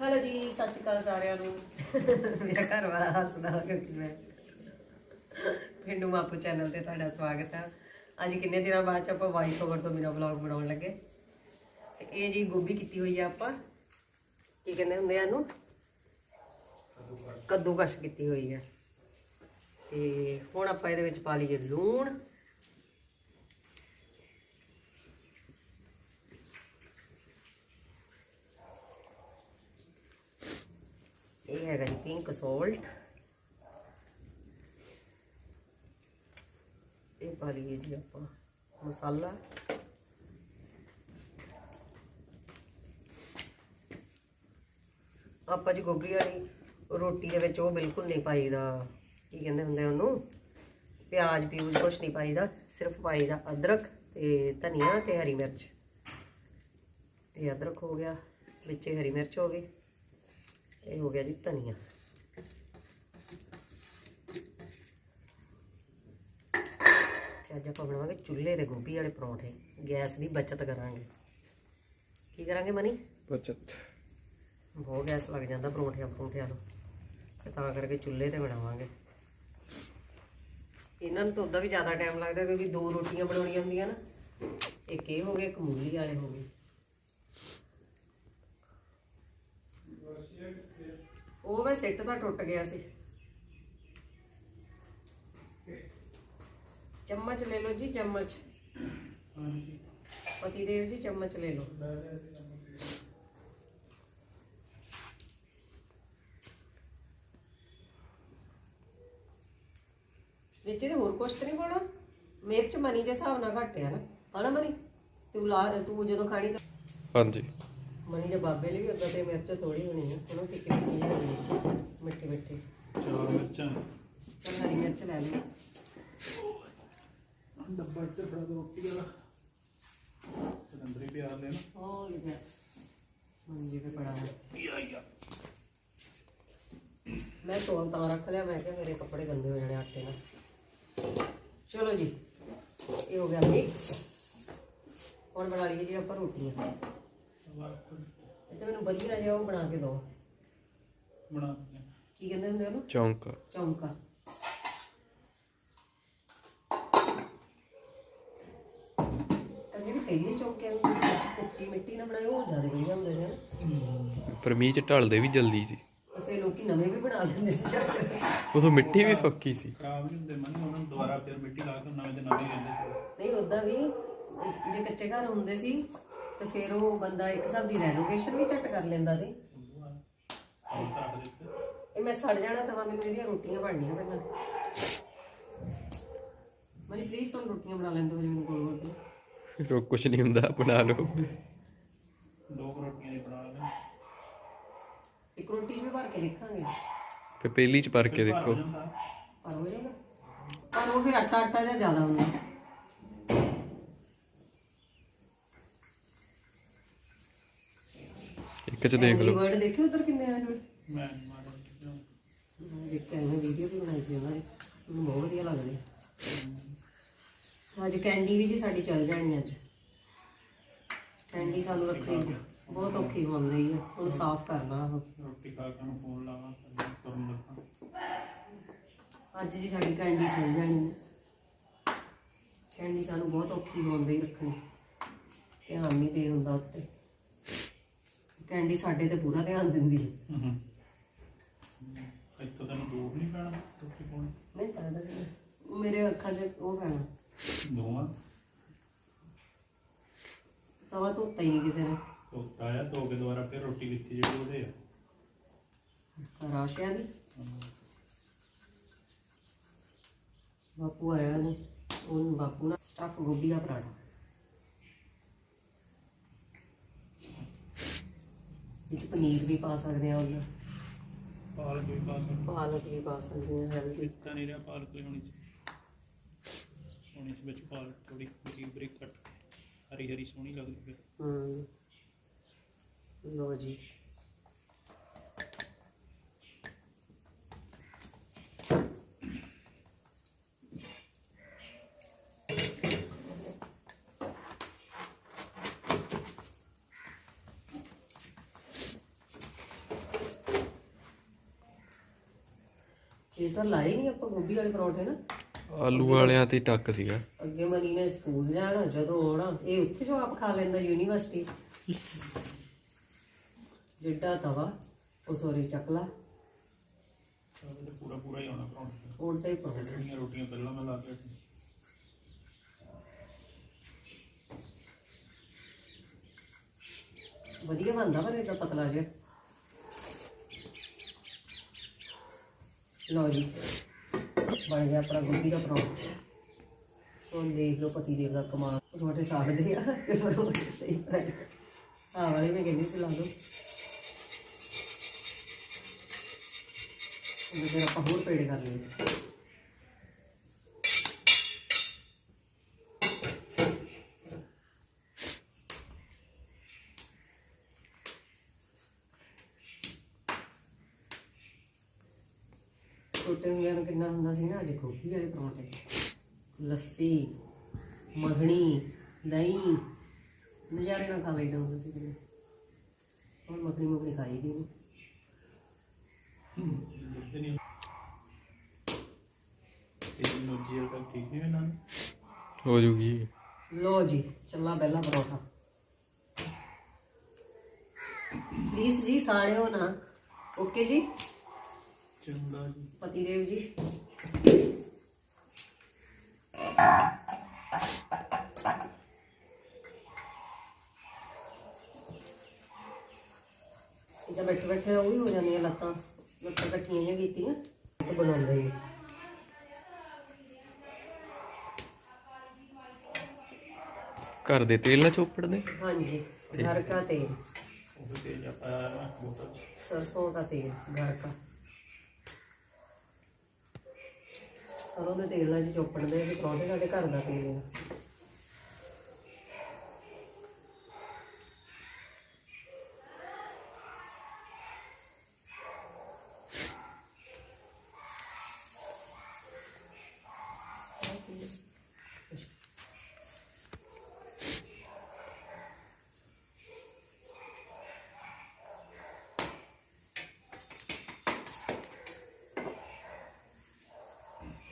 Hello ਜੀ ਸਤਿ ਸ਼੍ਰੀ ਅਕਾਲ ਸਾਰਿਆਂ ਨੂੰ। ਮੇਰਾ ਘਰ ਵਾਲਾ ਹੱਸਦਾ ਹੋ ਕਿਉਂਕਿ ਮੈਂ ਪਿੰਡੂ ਮਾਪੂ ਚੈਨਲ ਤੇ ਤੁਹਾਡਾ ਸਵਾਗਤ ਹੈ ਅੱਜ ਕਿੰਨੇ ਦਿਨਾਂ ਬਾਅਦ ਚ ਆਪਾਂ ਵਾਈਸ ਓਵਰ ਤੋਂ ਮੇਰਾ ਵਲੌਗ ਬਣਾਉਣ ਲੱਗੇ? ਤੇ ਇਹ ਜੀ ਗੋਭੀ ਕੀਤੀ ਹੋਈ ਆ ਆਪਾਂ। ਕੀ ਕਹਿੰਦੇ ਹੁੰਦੇ ਆ ਇਹਨੂੰ? ਕੱਦੂਕਸ਼ ਕੀਤੀ ਹੋਈ ਆ। ਤੇ ਹੁਣ ਆਪਾਂ ਇਹਦੇ ਵਿੱਚ ਪਾ ਲਈਏ ਲੂਣ ਇਹ ਹੈਗਾ ਜੀ ਇਹ ਪਾ ਲਈਏ ਜੀ ਆਪਾਂ ਮਸਾਲਾ। ਆਪਾਂ ਜੀ ਗੋਭੀ ਵਾਲੀ ਰੋਟੀ ਦੇ ਵਿੱਚ ਉਹ ਬਿਲਕੁਲ ਨਹੀਂ ਪਾਈਦਾ। ਕੀ ਕਹਿੰਦੇ ਹੁੰਦੇ ਉਹਨੂੰ? ਪਿਆਜ਼ ਪਿਊਜ਼ ਕੁਛ ਨਹੀਂ ਪਾਈਦਾ, ਸਿਰਫ ਪਾਈਦਾ ਅਦਰਕ ਤੇ ਧਨੀਆ ਤੇ ਹਰੀ ਮਿਰਚ। ਇਹ ਅਦਰਕ ਹੋ ਗਿਆ, ਵਿੱਚ ਹਰੀ ਮਿਰਚ ਹੋ ਗਈ, ਇਹ ਹੋ ਗਿਆ ਜੀ ਧਨੀਆ। ਅੱਜ ਆਪਾਂ ਬਣਾਵਾਂਗੇ ਚੁੱਲ੍ਹੇ ਦੇ ਗੋਭੀ ਵਾਲੇ ਪਰੌਂਠੇ। ਗੈਸ ਦੀ ਬਚਤ ਕਰਾਂਗੇ। ਕੀ ਕਰਾਂਗੇ ਮਨੀ? ਬਚਤ। ਬਹੁਤ ਗੈਸ ਲੱਗ ਜਾਂਦਾ ਪਰੌਂਠਿਆਂ ਪਰੌਂਠਿਆਂ ਨੂੰ। ਤੇ ਤਾਂ ਕਰਕੇ ਚੁੱਲ੍ਹੇ ਤੇ ਬਣਾਵਾਂਗੇ। ਇਹਨਾਂ ਨੂੰ ਤਾਂ ਉਦਾਂ ਵੀ ਜ਼ਿਆਦਾ ਟਾਈਮ ਲੱਗਦਾ ਕਿਉਂਕਿ ਦੋ ਰੋਟੀਆਂ ਬਣਾਉਣੀਆਂ ਹੁੰਦੀਆਂ ਨਾ। ਇੱਕ ਇਹ ਹੋ ਗਏ ਇੱਕ ਮੂਲੀ ਵਾਲੇ ਹੋ ਗਏ। ਉਹ ਮੈਂ ਸਿੱਟ ਦਾ ਟੁੱਟ ਗਿਆ ਸੀ। ਚਮਚ ਲੈ ਲਓ ਜੀ ਚਮਚ ਪਤੀ ਦੇਵ ਜੀ ਚਮਚ ਲੈ ਲਓ ਵਿੱਚ ਇਹਦੇ ਹੋਰ ਕੁਛ ਤੇ ਨਹੀਂ ਪਾਉਣਾ ਮਿਰਚ ਮਨੀ ਦੇ ਹਿਸਾਬ ਨਾਲ ਘੱਟ ਆ ਨਾ ਹਨਾ ਮਨੀ ਤੂੰ ਲਾ ਤੂੰ ਜਦੋਂ ਖਾਣੀ ਤਾਂ ਹਾਂਜੀ ਮਨੀ ਦੇ ਬਾਬੇ ਲਈ ਉਦਾਂ ਤੇ ਮਿਰਚ ਥੋੜੀ ਹੋਣੀ ਆ ਉਹਨੂੰ ਟਿੱਕੀ ਟਿੱਕੀ ਜਿਹੀ ਹੋਣੀ ਮਿੱਠੀ ਮਿੱਠੀ ਚਾਰ ਮਿਰਚਾਂ ਹਰੀ ਮਿਰਚ ਲੈ ਲਈ ਡੱਬਾ ਇੱਥੇ ਫੜਾ ਦੋ ਰੋਟੀ ਵਾਲਾ। ਤੇ ਅੰਦਰ ਹੀ ਪਿਆ ਲੈਣਾ। ਹੋ ਗਿਆ ਮੰਜੀ ਤੇ ਪੜਾ ਹੈ ਮੈਂ ਤੋਂ ਤਾਂ ਰੱਖ ਲਿਆ ਮੈਂ ਕਿਹਾ ਮੇਰੇ ਕੱਪੜੇ ਗੰਦੇ ਹੋ ਜਾਣੇ ਆਟੇ ਨਾਲ। ਚਲੋ ਜੀ ਇਹ ਹੋ ਗਿਆ ਮਿਕਸ ਹੁਣ ਬਣਾ ਲਈਏ ਜੀ ਆਪਾਂ ਰੋਟੀਆਂ। ਤਾਂ ਮੈਨੂੰ ਵਧੀਆ ਜਿਹਾ ਉਹ ਬਣਾ ਕੇ ਦਿਓ। ਬਣਾ। ਕੀ ਕਹਿੰਦੇ ਹੁੰਦੇ ਉਹਨੂੰ? ਚੌਂਕਾ। ਚੌਂਕਾ ਤਾਂ ਜਿਹੜੇ ਪਹਿਲੇ ਚੌਂਕੇ ਨੂੰ ਕੱਚੀ ਮਿੱਟੀ ਨਾਲ ਬਣਾਏ ਉਹ ਜ਼ਿਆਦਾ ਵਧੀਆ ਹੁੰਦੇ ਨੇ। ਪਰ ਮੀਂਹ ਚ ਢਲਦੇ ਵੀ ਜਲਦੀ ਸੀ। ਤੇ ਫਿਰ ਲੋਕੀ ਨਵੇਂ ਵੀ ਬਣਾ ਲੈਂਦੇ ਸੀ। ਚੱਕਰ ਉਦੋਂ ਮਿੱਟੀ ਵੀ ਸੌਖੀ ਸੀ। ਖਰਾਬ ਨਹੀਂ ਹੁੰਦੇ ਮਨ ਉਹਨਾਂ ਨੂੰ ਦੁਬਾਰਾ ਫਿਰ ਮਿੱਟੀ ਲਾ ਕੇ ਨਵੇਂ ਦੇ ਨਵੇਂ ਰਹਿੰਦੇ ਨਹੀਂ ਉਦਾਂ ਵੀ ਜੇ ਕੱਚੇ ਘਰ ਹੁੰਦੇ ਸੀ ਤੇ ਫਿਰ ਉਹ ਬੰਦਾ ਇੱਕ ਹਿਸਾਬ ਦੀ ਰੈਨੋਵੇਸ਼ਨ ਵੀ ਝਟ ਕਰ ਲੈਂਦਾ ਸੀ। ਇਹ ਮੈਂ ਸੜ ਜਾਣਾ ਤਾਂ ਮੈਨੂੰ ਇਹਦੀਆਂ ਰੋਟੀਆਂ ਬਣਨੀਆਂ ਪਹਿਲਾਂ। ਮਨੀ ਪਲੀਜ਼ ਹੁਣ ਰੋਟੀਆਂ ਬਣਾ ਲੈਂਦੇ ਹੋ ਜਿਵੇਂ ਗੋਲ ਗੋਲ ਕੇ ਰੋ ਕੁਛ ਨਹੀਂ ਹੁੰਦਾ ਬਣਾ ਲਓ। ਦੋ ਰੋਟੀਆਂ ਦੀ ਬਣਾ ਲੈ ਇੱਕ ਰੋਟੀ ਵੀ ਭਰ ਕੇ ਦੇਖਾਂਗੇ। ਫੇ ਪਹਿਲੀ ਚ ਭਰ ਕੇ ਦੇਖੋ। ਪਰ ਹੋ ਜਾਏਗਾ ਪਰ ਉਹ ਫਿਰ ਆਟਾ ਆਟਾ ਜਿਹਾ ਜ਼ਿਆਦਾ ਹੁੰਦਾ। ਇੱਕ ਚ ਦੇਖ ਲਓ। ਵਰਡ ਦੇਖੇ ਉਧਰ ਕਿੰਨੇ ਆਏ ਹੋਏ ਮੈਂ ਨੀ ਮਾਰਿਆ। ਮੈਂ ਦੇਖ ਕੇ ਮੈਂ ਵੀਡੀਓ ਵੀ ਬਣਾਈ ਸੀ ਉਹਨਾਂ ਦੀ। ਮੈਨੂੰ ਬਹੁਤ ਵਧੀਆ ਲੱਗਦੀ। ਅੱਜ ਕੈਂਡੀ ਵੀ ਜੀ ਸਾਡੀ ਚੱਲ ਜਾਣੀ ਅੱਜ। ਕੈਂਡੀ ਸਾਨੂੰ ਰੱਖਣੀ ਬਹੁਤ ਔਖੀ ਹੁੰਦੀ ਹੈ ਉਹਨੂੰ ਸਾਫ਼ ਕਰਨਾ ਉਹ। ਰੋਟੀ ਖਾ ਕੇ ਨੂੰ ਫੋਨ ਲਾਵਾਂ ਕਰਨ ਲੱਗਾ। ਅੱਜ ਜੀ ਸਾਡੀ ਕੈਂਡੀ ਚੱਲ ਜਾਣੀ ਹੈ ਕੈਂਡੀ ਸਾਨੂੰ ਬਹੁਤ ਔਖੀ ਹੁੰਦੀ ਰੱਖਣੀ। ਧਿਆਨ ਨਹੀਂ ਦੇ ਹੁੰਦਾ ਉੱਤੇ। ਕੈਂਡੀ ਸਾਡੇ ਤੇ ਪੂਰਾ ਧਿਆਨ ਦਿੰਦੀ ਹੈ ਇੱਥੋਂ ਤੈਨੂੰ ਦੂਰ ਨਹੀਂ ਪੈਣਾ ਨਹੀਂ ਨਹੀਂ। ਮੇਰੇ ਅੱਖਾਂ 'ਚ ਉਹ ਪੈਣਾ। ਦੋਵਾਂ ਤਵਾ ਧੋਤਾ ਹੀ ਨਹੀਂ ਕਿਸੇ ਨੇ। ਧੋਤਾ ਆ ਧੋ ਕੇ ਦੁਬਾਰਾ ਫਿਰ ਰੋਟੀ ਕੀਤੀ ਜਿਹੜੀ ਉਹਦੇ ਆ। ਰਾਸ਼ਿਆਂ ਦੀ। ਬਾਪੂ ਆਇਆ ਨੇ ਉਹ ਬਾਪੂ ਨਾਲ ਸਟਫ ਗੋਭੀ ਦਾ ਪਰਾਠਾ। ਵਿੱਚ ਪਨੀਰ ਵੀ ਪਾ ਸਕਦੇ ਆ ਉਹਨਾਂ ਪਾਲਕ ਵੀ ਪਾ ਸਕਦਾ। ਪਾਲਕ ਵੀ ਪਾ ਸਕਦੇ ਆ ਹੈਲਦੀ ਤਾਂ ਨਹੀਂ ਰਿਹਾ ਪਾਲਕ ਵੀ ਹੋਣੀ ਚਾਹੀਦੀ। ਸੋਹਣੇ ਵਿੱਚ ਪਾ ਥੋੜੀ ਬਰੀਕ ਬਰੀਕ ਕੱਟ ਹਰੀ ਹਰੀ ਸੋਹਣੀ ਲੱਗਦੀ ਹੈ ਹੂੰ। ਲੋ ਜੀ। ਇਸ ਵਾਰ ਲਾਏ ਨਹੀਂ ਆਪਾਂ ਗੋਭੀ ਵਾਲੇ ਪਰੌਂਠੇ ਨਾ। ਆਲੂ ਵਾਲਿਆਂ ਤੇ ਟੱਕ ਸੀਗਾ। ਅੱਗੇ ਮਨੀ ਨੇ ਸਕੂਲ ਜਾਣਾ ਜਦੋਂ ਆਉਣਾ ਇਹ ਉੱਥੇ ਜੋ ਆਪ ਖਾ ਲੈਂਦਾ ਯੂਨੀਵਰਸਿਟੀ। ਜਿੱਡਾ ਤਵਾ ਉਹ ਸੋਰੀ ਚੱਕਲਾ ਉਹਦੇ ਪੂਰਾ ਪੂਰਾ ਹੀ ਆਉਣਾ ਪਰੌਂਠੇ। ਉਲਟਾ ਹੀ ਪਾਉਣਾ ਜਿਹੜੀਆਂ ਰੋਟੀਆਂ ਪਹਿਲਾਂ ਮੈਂ ਲਾ ਕੇ ਰੱਖੀ। ਵਧੀਆ ਬਣਦਾ ਪਰ ਇਹਦਾ ਪਤਲਾ ਜਿਹਾ। ਲਓ ਜੀ। ਬਣ ਗਿਆ ਆਪਣਾ ਗੋਭੀ ਦਾ ਪਰੌਂਠਾ। ਹੁਣ ਦੇਖ ਲਓ ਪਤੀ ਦੇਵ ਦਾ ਕਮਾਲ। ਪਰੌਂਠੇ ਸਾੜਦੇ ਆ ਤੇ ਪਰੌਂਠੇ ਸਹੀ ਬਣਾਏ। ਹਾਂ ਵਾਲੇ ਮੈਂ ਕਹਿੰਦੀ ਸੀ ਲਾ ਲਓ। ਉਹਦੇ ਫਿਰ ਆਪਾਂ ਹੋਰ ਪੇੜ ਕਰ ਲਈਏ ਛੋਟੇ ਹੁੰਦਿਆਂ ਨੂੰ ਕਿੰਨਾ ਹੁੰਦਾ ਸੀ ਨਾ ਅੱਜ ਗੋਭੀ ਵਾਲੇ ਪਰੌਂਠੇ। ਲੱਸੀ ਮੱਖਣੀ ਦਹੀਂ ਨਜ਼ਾਰੇ ਨਾਲ ਖਾ ਲਈਦਾ ਹੁੰਦਾ ਸੀ ਕਿੰਨੇ ਹੁਣ ਮੱਖਣੀ ਮੁਖਣੀ ਖਾਈ ਦੀ ਨਹੀਂ ਵਾਲਾ ਠੀਕ ਨਹੀਂ ਨਾ ਹੋ ਜੂਗੀ। ਲੋ ਜੀ ਚੱਲਾ ਪਹਿਲਾ ਪਰੌਂਠਾ। ਪਲੀਜ਼ ਜੀ ਸਾੜਿਓ ਨਾ। ਓਕੇ ਜੀ? ਚੰਗਾ ਜੀ। ਪਤੀ ਦੇਵ ਜੀ। ਜਾਂ ਬੈਠੇ ਬੈਠੇ ਉਹ ਵੀ ਹੋ ਜਾਂਦੀਆਂ ਲੱਤਾਂ। ਲੱਤਾਂ ਇਕੱਠੀਆਂ ਜਾਂ ਕੀਤੀਆਂ। ਤੇ ਬਣਾਉਂਦੇ ਨੇ। ਘਰ ਦੇ ਤੇਲ ਨਾਲ ਚੋਪੜ ਦੇ ਹਾਂਜੀ ਘਰ ਕਾ ਤੇਲ। ਉਹ ਤੇਲ ਆਪਾਂ ਸਰਸੋਂ ਦਾ ਤੇਲ ਘਰ ਕਾ ਸਰੋਂ ਦੇ ਤੇਲ ਨਾਲ ਜੀ ਚੋਪਣ ਦੇ ਤੇ ਪਰੌਂਠੇ ਸਾਡੇ ਘਰ ਦਾ ਤੇਲ ਹੈ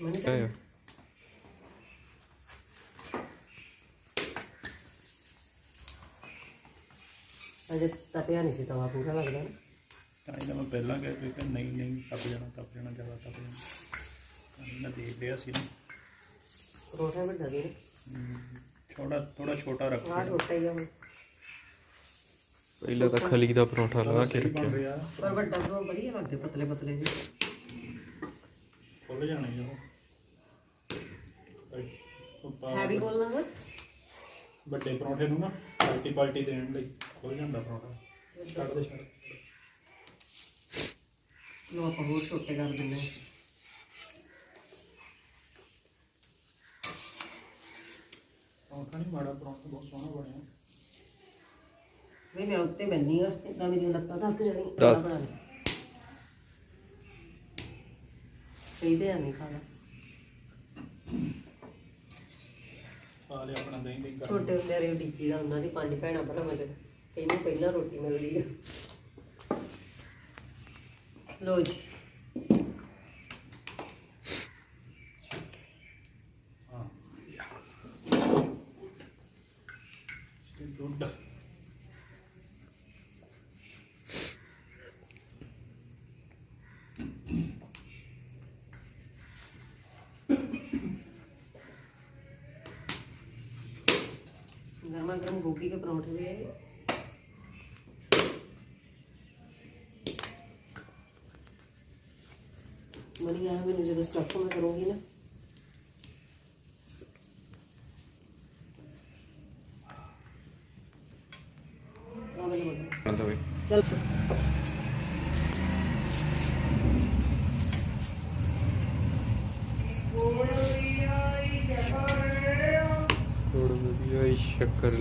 ਮਨੀ ਆਇਆ ਅਜੇ ਤਪਿਆ ਨਹੀਂ ਸੀ ਤਵਾ ਪੂਰਾ ਲੱਗਦਾ ਨਾ। ਤਾਂ ਇਹਨਾਂ ਮੈਂ ਪਹਿਲਾਂ ਕਹਿ ਦਿੱਤਾ ਕਿ ਨਹੀਂ ਨਹੀਂ ਤਪ ਜਾਣਾ ਤਪ ਜਾਣਾ ਜ਼ਿਆਦਾ ਤਪ ਜਾਣਾ ਤਾਂ ਇਹਨਾਂ ਦੇਖ ਲਿਆ ਸੀ ਨਾ ਪਰੌਂਠਾ ਵੱਡਾ ਸੀ ਹਮ, ਥੋੜਾ ਥੋੜਾ ਛੋਟਾ ਰੱਖ ਆਹ ਛੋਟਾ ਹੀ ਆ ਹੁਣ ਪਹਿਲਾਂ ਤਾਂ ਖਲੀ ਦਾ ਪਰੌਂਠਾ ਲਾ ਕੇ ਰੱਖਿਆ ਪਰ ਵੱਡਾ ਤੋਂ ਵਧੀਆ ਲੱਗਦੇ ਪਤਲੇ ਪਤਲੇ ਜਿਹੇ ਖੁੱਲ ਜਾਣੇ ਉਹ ਹੈਵੀ ਬੋਲਣਾ ਨਾ ਵੱਡੇ ਪਰੌਂਠੇ ਨੂੰ ਨਾ ਪਲਟੀ ਪਲਟੀ ਦੇਣ ਲਈ ਖੁੱਲ ਜਾਂਦਾ ਪਰੌਂਠਾ। ਛੱਡ ਦੇ ਛੱਡ ਲੋ ਆਪਾਂ ਹੋਰ ਛੋਟੇ ਕਰ ਦਿੰਦੇ ਹਾਂ। ਪਰੌਂਠਾ ਨਹੀਂ ਮਾੜਾ ਪਰੌਂਠਾ ਬਹੁਤ ਸੋਹਣਾ ਬਣਿਆ। ਨਹੀਂ ਮੈਂ ਉੱਤੇ ਬੰਨੀ ਆ ਇਦਾਂ ਮੇਰੀਆਂ ਲੱਤਾਂ ਥੱਕ ਜਾਣੀ। ਬਣਾ ਲਈ ਚਾਹੀਦੇ ਆ ਨਹੀਂ ਖਾਣਾ? ਖਾ ਲਿਆ ਆਪਣਾ ਦਹੀਂ ਦਹੀਂ ਕਰ ਛੋਟੇ ਹੁੰਦੇ ਰੇ ਡੀਕੀ ਦਾ ਹੁੰਦਾ ਸੀ ਪੰਜ ਭੈਣਾਂ ਭਰਾਵਾਂ ਚ। ਇਹਨੂੰ ਪਹਿਲਾਂ ਰੋਟੀ ਮਿਲਦੀ ਆ। ਲੋ ਜੀ। ਹਾਂ ਸਟੇ गर्मा गर्म गोभी के परौठे भी बढ़िया है मैंने जब स्टफ़ में करूँगी ना। हाँ, चल।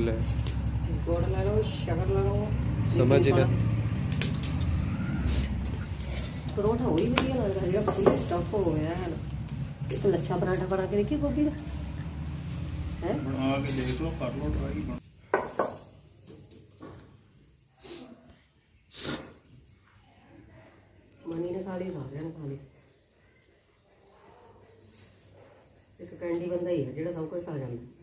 ਲੈ। ਗੁੜ ਲੈ ਲਓ ਸ਼ਕਰ ਲੈ ਲਓ ਸਮਝ ਹੀ ਨਾ। ਹੋਈ ਵਧੀਆ ਲੱਗਦਾ ਜਿਹੜਾ ਫੁੱਲ ਸਟਫ ਹੋ ਗਿਆ ਹੈ। ਇੱਕ ਲੱਛਾ ਪਰਾਂਠਾ ਬਣਾ ਕੇ ਦੇਖੀ ਗੋਭੀ ਦਾ। ਹੈ? ਬਣਾ ਕੇ ਦੇਖ ਲਓ ਕਰ ਲਓ ਟਰਾਈ ਮਨੀ ਨੇ ਖਾ ਲਈ ਸਾਰਿਆਂ ਨੇ ਖਾ ਲਈ। ਇੱਕ ਕੈਂਡੀ ਬੰਦਾ ਹੀ ਹੈ ਜਿਹੜਾ ਸਭ ਕੁਝ ਖਾ ਜਾਂਦਾ।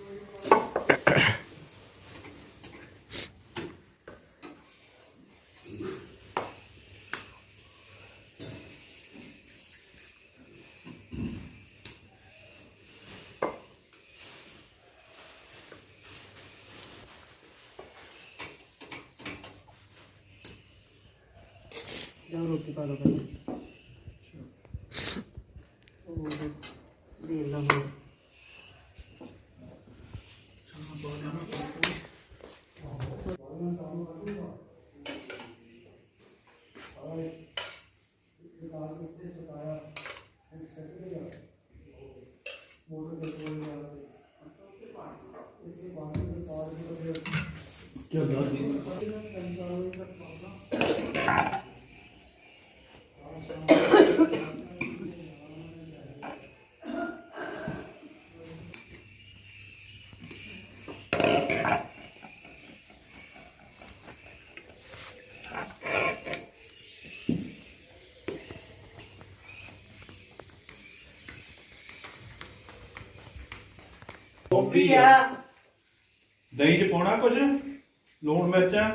ਜਾਓ ਰੋਟੀ ਪਾ ਦੋ ਪਹਿਲਾਂ। ਗੋਭੀ ਆ। ਦਹੀਂ ਚ ਪਾਉਣਾ ਕੁਝ ਲੂਣ ਮਿਰਚਾਂ?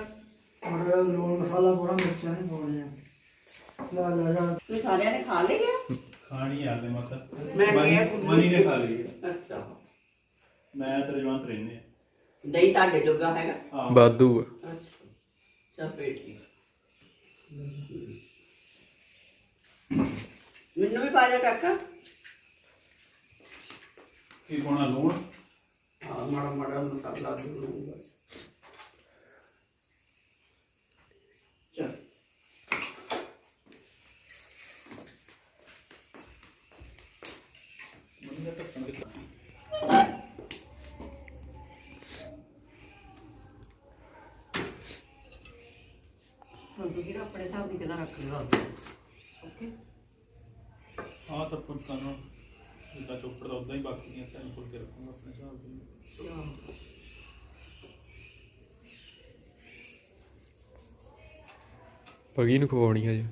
ਔਰ ਲੂਣ ਮਸਾਲਾ ਪਾਉਣਾ ਮਿਰਚਾਂ ਨਹੀਂ ਪਾਉਣੀਆਂ ਲਾ ਲਾ ਲਾ। ਤੂੰ ਸਾਰਿਆਂ ਨੇ ਖਾ ਲਈ ਆ? ਖਾਣੀ ਆ ਗਏ ਮਾਤਾ। ਮੈਂ ਮਨੀ- ਨੇ ਖਾ ਲਈ ਅੱਛਾ। ਮੈਂ ਤੇਰੇ ਜਵਾਨ ਰਹਿੰਦੇ ਦਹੀਂ ਤੁਹਾਡੇ ਜੋਗਾ ਹੈਗਾ? ਆ ਆ। ਅੱਛਾ। ਚਾ ਪੇਟੀ ਮੈਨੂੰ ਵੀ ਪਾ ਜਾ ਕਾਕਾ। ਕੀ ਪਾਉਣਾ? ਲੂਣ? ਹਾਂ ਮਾੜਾ ਮਾੜਾ ਮਸਾਲਾ ਚੱਲ। ਹੁਣ ਤੁਸੀਂ ਨਾ ਆਪਣੇ ਹਿਸਾਬ ਦੀ ਰੱਖ ਲਿਓ ਓਕੇ? ਆ ਤਾਂ ਪੁੱਤ ਕਰਨਾ ਜਿੱਦਾਂ ਚੋਪੜ ਦਾ ਉਦਾਂ ਹੀ ਬਾਕੀ ਦੀਆਂ ਤਿੰਨ ਫੁੱਲ ਕੇ ਰੱਖੂੰਗਾ ਆਪਣੇ ਹਿਸਾਬ ਦੇ ਪਗੀ ਨੂੰ ਖਵਾਉਣੀ ਆ ਜੀ।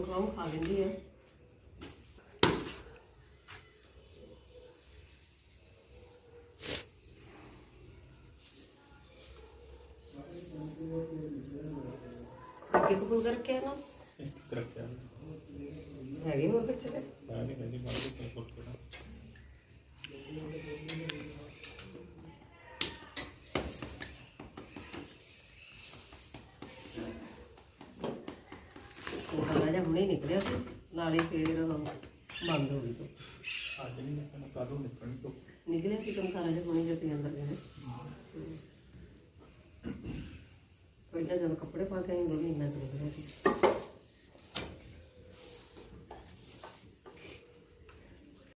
ਪਰੌਂਠੀ ਗਰਮ ਖਾ ਲੈਂਦੀ ਹੈ ਕਿ ਕਬੂਲ ਕਰਕੇ ਨਾ ਇੱਕ ਰੱਖਿਆ ਹੈਗੇ ਹੋਰ ਬੱਚੇ ਤੇ ਮੈਂ ਨਹੀਂ ਕਹਿੰਦੀ ਬਾਅਦ ਵਿੱਚ ਫੁੱਲ ਕੇ ਨਾ ਉਹ ਹਲਾ ਜਿਹਾ ਹੁਣੇ ਨਿਕਲਿਆ ਸੀ ਨਾਲੇ ਫੇਰ ਬੰਦ ਹੋ ਗਈ ਧੁੱਪ। ਅੱਜ ਨਹੀਂ ਨਿਕਲਣਾ ਕੱਲ ਨੂੰ ਨਿਕਲਣੀ ਤੋਂ ਨਿਕਲਿਆ ਸੀ ਚਮਕਾਰਾ ਜਿਹਾ ਹੁਣੇ ਜਦ ਅੰਦਰ ਗਏ ਪਹਿਲਾਂ ਜਦੋਂ ਕੱਪੜੇ ਪਾ ਕੇ ਆਈ ਉਦੋਂ ਵੀ ਇੰਨਾ ਕੁ ਨਿਕਲਿਆ ਸੀ।